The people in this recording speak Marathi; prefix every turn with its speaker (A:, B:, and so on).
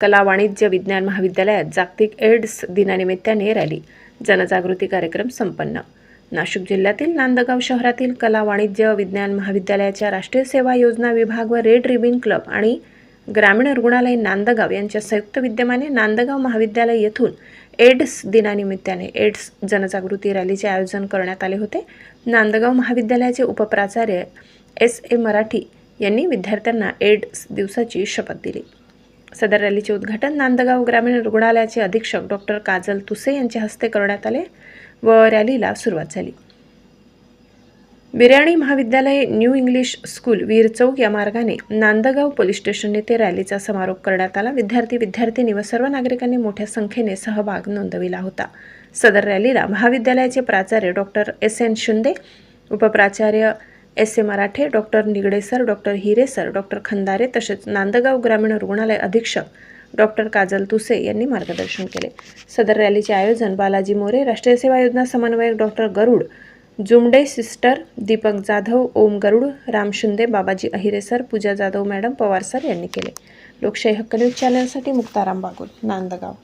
A: कला वाणिज्य विज्ञान महाविद्यालयात जागतिक एड्स दिनानिमित्ताने रॅली. जनजागृती कार्यक्रम संपन्न. नाशिक जिल्ह्यातील नांदगाव शहरातील कला वाणिज्य विज्ञान महाविद्यालयाच्या राष्ट्रीय सेवा योजना विभाग व रेड रिबिन क्लब आणि ग्रामीण रुग्णालय नांदगाव यांच्या संयुक्त विद्यमाने नांदगाव महाविद्यालय येथून एड्स दिनानिमित्ताने एड्स जनजागृती रॅलीचे आयोजन करण्यात आले होते. नांदगाव महाविद्यालयाचे उपप्राचार्य एस ए मराठी यांनी विद्यार्थ्यांना एड्स दिवसाची शपथ दिली. सदर रॅलीचे उद्घाटन नांदगाव ग्रामीण रुग्णालयाचे अधीक्षक डॉक्टर काजल तुसे यांच्या हस्ते करण्यात आले व रॅलीला सुरुवात झाली. बिर्याणी महाविद्यालय न्यू इंग्लिश स्कूल वीर चौक या मार्गाने नांदगाव पोलीस स्टेशन येथे रॅलीचा समारोप करण्यात आला. विद्यार्थी विद्यार्थिनी व सर्व नागरिकांनी मोठ्या संख्येने सहभाग नोंदविला होता. सदर रॅलीला महाविद्यालयाचे प्राचार्य doctor S N Shinde उपप्राचार्य S A Marathe doctor Nigade sir doctor Hire sir doctor Khandare तसेच नांदगाव ग्रामीण रुग्णालय अधीक्षक डॉक्टर काजल तुसे यांनी मार्गदर्शन केले. सदर रॅलीचे आयोजन बालाजी मोरे राष्ट्रीय सेवा योजना समन्वयक doctor Garud Jumde sister Deepak Jadhav Om Garud Ram Shinde Babaji Ahire sir Pooja Jadhav madam Pawar sir यांनी केले. लोकशाही हक्क न्यूज चॅनलसाठी मुक्ताराम बागुल नांदगाव.